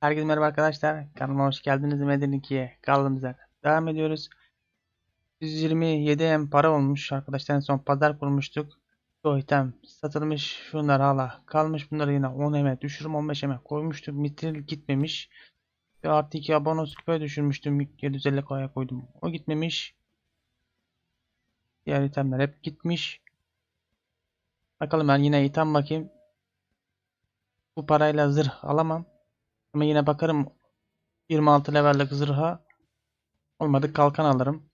Herkese merhaba arkadaşlar. Kanalıma hoş geldiniz. Medeni 2'ye kaldığımız yerden devam ediyoruz. 127 M para olmuş arkadaşlar. En son pazar kurmuştuk. Çoğu item satılmış. Şunlar hala kalmış. Bunları yine 10 M'e düşürüm 15 M'e koymuştuk. Mitril gitmemiş. Ve artı 2 abonos küpe düşürmüştüm. 750 koya koydum. O gitmemiş. Diğer itemler hep gitmiş. Bakalım ben yine item bakayım. Bu parayla zırh alamam. Ama yine bakarım 26 levellik zırha olmadı kalkan alırım.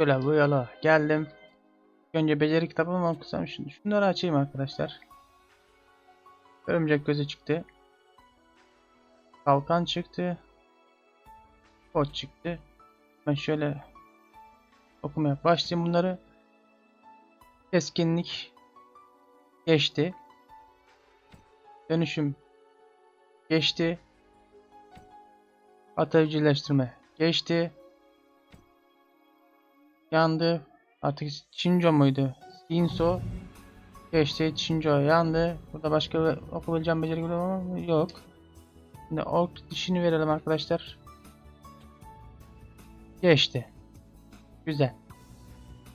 Şöyle bu yola geldim. Önce beceri kitabımı okusam şimdi. Şunları açayım arkadaşlar. Örümcek gözü çıktı. Kalkan çıktı. Koç çıktı. Ben şöyle okumaya başlayayım bunları. Keskinlik geçti. Dönüşüm geçti. At evcilleştirme geçti. Yandı. Artık Shinjo muydu? Shinso geçti. Shinjo yandı. Burada başka okuyabileceğim beceri var mı? Yok. Şimdi ork dişini verelim arkadaşlar. Geçti. Güzel.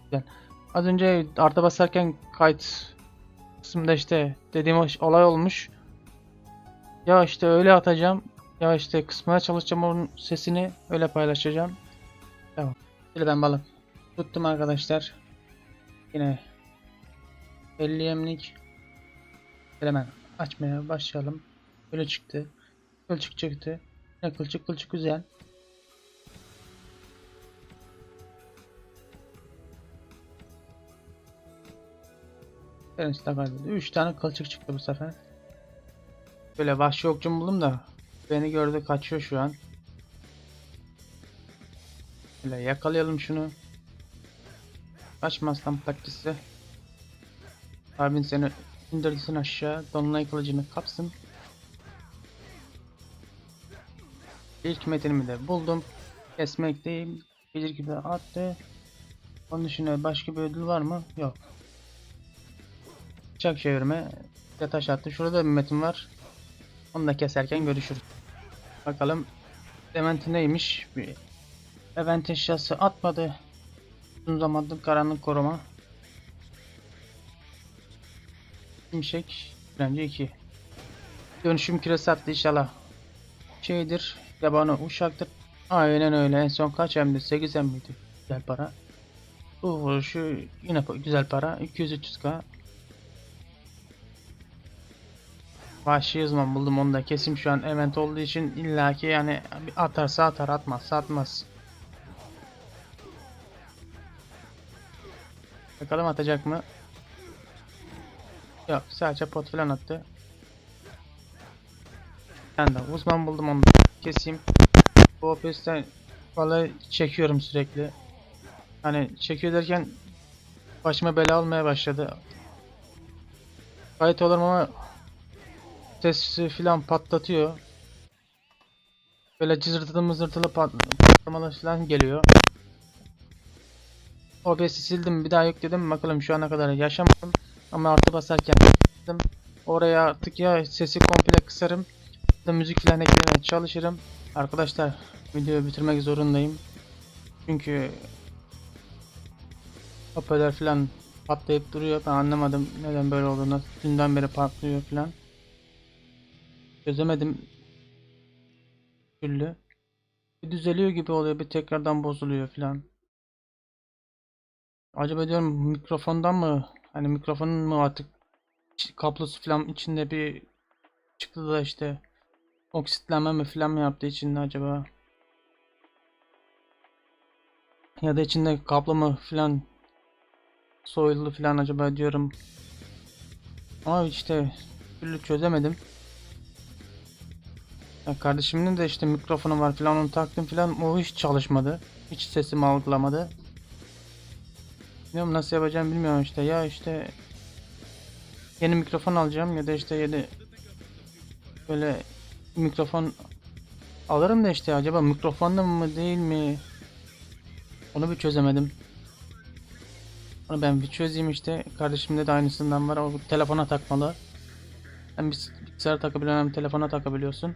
Güzel. Az önce arta basarken kayıt kısmında işte dediğim olay olmuş. Ya işte öyle atacağım. Ya işte kısmaya çalışacağım onun sesini öyle paylaşacağım. Tamam. Şimdi ben balım. Tuttum arkadaşlar. Yine 50 yemlik. Hemen açmaya başlayalım. Böyle çıktı. Kılçık çıktı. Ne kılçık kılçık güzel. De kaybedildi. 3 tane kılçık çıktı bu sefer. Böyle vahşi okçum buldum da beni gördü kaçıyor şu an. Böyle yakalayalım şunu. Kaçma aslan patlisi. Abin seni indirsin aşağı. Dolunay kılıcını kapsın. İlk metinimi de buldum. Kesmekteyim. Bilir gibi attı. Onun dışında başka bir ödül var mı? Yok. Bıçak çevirme. Bir taş attı. Şurada bir metin var. Onu da keserken görüşürüz. Bakalım eventi neymiş? Bir event eşyası atmadı. Uzun zamandır karanlık koruma. Şimşek direnci 2. Dönüşüm küresi attı inşallah. Şeydir. Yabani uşaktır. Aynen öyle. En son kaç emdi? 8 em miydi? Güzel para. Bu vuruşu yine güzel para. 200-300k. Vahşi uzman buldum onu da kesim şu an event olduğu için illaki yani atarsa atar atmazsa atmaz. Bakalım atacak mı? Yok sadece pot falan attı. Ben de uzman buldum onu keseyim. Bu OPS'ten vallahi çekiyorum sürekli. Hani çekiyor derken başıma bela olmaya başladı. Kayıt olurum ama sesi filan patlatıyor. Böyle cızırtılı mızırtılı pat patlamalar falan geliyor. OBS'i sildim bir daha yükledim bakalım şu ana kadar yaşamadım ama artı basarken sildim. Oraya artık ya sesi komple kısarım da müzik falan eklemeye çalışırım. Arkadaşlar videoyu bitirmek zorundayım. Çünkü hoparlör falan patlayıp duruyor. Ben anlamadım neden böyle olduğunu. Dünden beri patlıyor falan. Çözemedim. Türlü. Bir düzeliyor gibi oluyor, bir tekrardan bozuluyor falan. Acaba diyorum mikrofondan mı? Hani mikrofonun mu artık kablosu falan içinde bir çıktı da işte oksitlenme mi falan mı yaptığı için acaba? Ya da içinde kablo mu falan soyuldu falan acaba diyorum. Ama işte türlü çözemedim. Ya kardeşimin de işte mikrofonu var falan onu taktım falan o hiç çalışmadı. Hiç sesimi algılamadı. Bilmiyorum nasıl yapacağım bilmiyorum işte ya işte yeni mikrofon alacağım ya da işte yeni böyle mikrofon alırım da işte acaba mikrofonda mı değil mi onu bir çözemedim. Onu ben bir çözeyim işte kardeşimde de aynısından var o telefona takmalı. Hem bilgisayara takabiliyorsun hem telefona takabiliyorsun.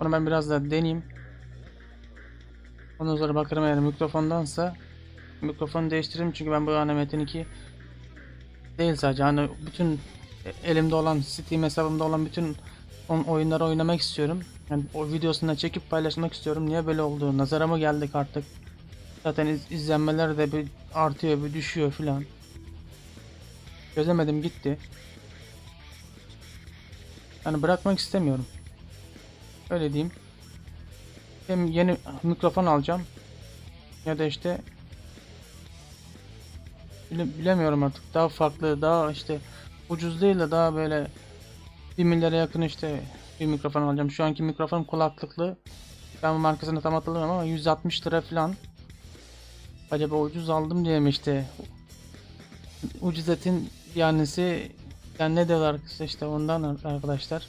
Onu ben biraz da deneyeyim. Ondan sonra bakarım eğer mikrofondansa mikrofonu değiştiririm çünkü ben bu ana Metin 2 değil sadece hani bütün elimde olan Steam hesabımda olan bütün on oyunları oynamak istiyorum. Yani o videosunu çekip paylaşmak istiyorum. Niye böyle oldu? Nazara mı geldik artık? Zaten iz- izlenmeler de bir artıyor, bir düşüyor filan. Çözemedim gitti. Yani bırakmak istemiyorum. Öyle diyeyim. Hem yeni mikrofon alacağım ya da işte bile- bilemiyorum artık. Daha farklı, daha işte ucuz değil de daha böyle 1 milyara yakın işte bir mikrofon alacağım. Şu anki mikrofonum kulaklıklı. Ben bu markasını tam hatırlamıyorum ama 160 lira falan. Acaba ucuz aldım diye mi işte ucuz etin yanisi yani ne diyorlar işte ondan arkadaşlar.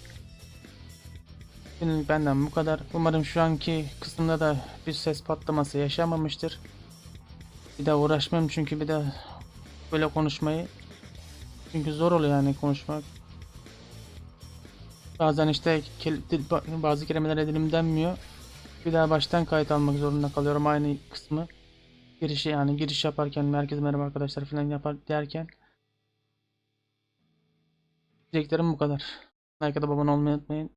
Şimdilik benden bu kadar. Umarım şu anki kısımda da bir ses patlaması yaşamamıştır. Bir daha uğraşmam çünkü bir de böyle konuşmayı. Çünkü zor oluyor yani konuşmak. Bazen işte bazı kelimeler dilimden denmiyor. Bir daha baştan kayıt almak zorunda kalıyorum aynı kısmı. Girişi yani giriş yaparken herkese merhaba arkadaşlar falan yapar derken. Diyeceklerim bu kadar. Like ya da abone olmayı unutmayın.